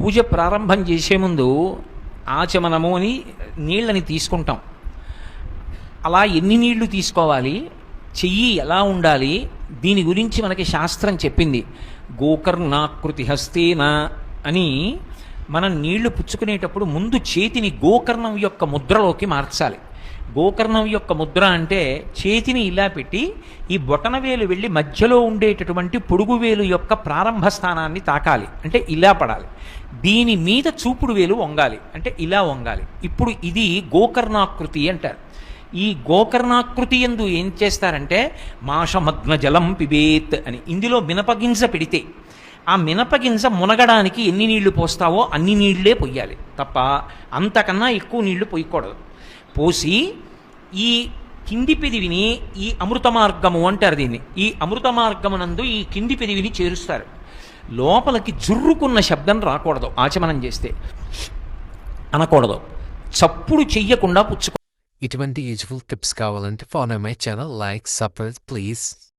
పూజ ప్రారంభం చేసే ముందు ఆచమనము అని నీళ్ళని తీసుకుంటాం. అలా ఎన్ని నీళ్ళు తీసుకోవాలి? చెయ్యి ఎలా ఉండాలి? దీని గురించి మనకి శాస్త్రం చెప్పింది. గోకర్ణాకృతి హస్తేన అని మనం నీళ్ళు పుచ్చుకునేటప్పుడు ముందు చేతిని గోకర్ణం యొక్క ముద్రలోకి మార్చాలి. గోకర్ణం యొక్క ముద్ర అంటే చేతిని ఇలా పెట్టి ఈ బొటనవేలు వెళ్ళి మధ్యలో ఉండేటటువంటి పొడుగు వేలు యొక్క ప్రారంభ స్థానాన్ని తాకాలి. అంటే ఇలా పడాలి. దీని మీద చూపుడు వేలు వంగాలి. అంటే ఇలా వంగాలి. ఇప్పుడు ఇది గోకర్ణాకృతి అంటారు. ఈ గోకర్ణాకృతి ఎందు ఏం చేస్తారంటే మాషమగ్న జలం పిబేత్ అని. ఇందులో మినపగింజ పెడితే ఆ మినపగింజ మునగడానికి ఎన్ని నీళ్ళు పోస్తావో అన్ని నీళ్ళే పొయ్యాలి తప్ప అంతకన్నా ఎక్కువ నీళ్ళు పొయ్యకూడదు పోసి ఈ కింది పెదివిని ఈ అమృత మార్గము అంటారు దీన్ని. ఈ అమృత మార్గమునందు ఈ కింది పెదివిని చేరుస్తారు. లోపలికి జుర్రుకున్న శబ్దం రాకూడదు. ఆచమనం చేస్తే అనకూడదు. చప్పుడు చెయ్యకుండా పుచ్చుకో ఇటువంటి యూజ్ఫుల్ టిప్స్ కావాలంటే follow my channel like support please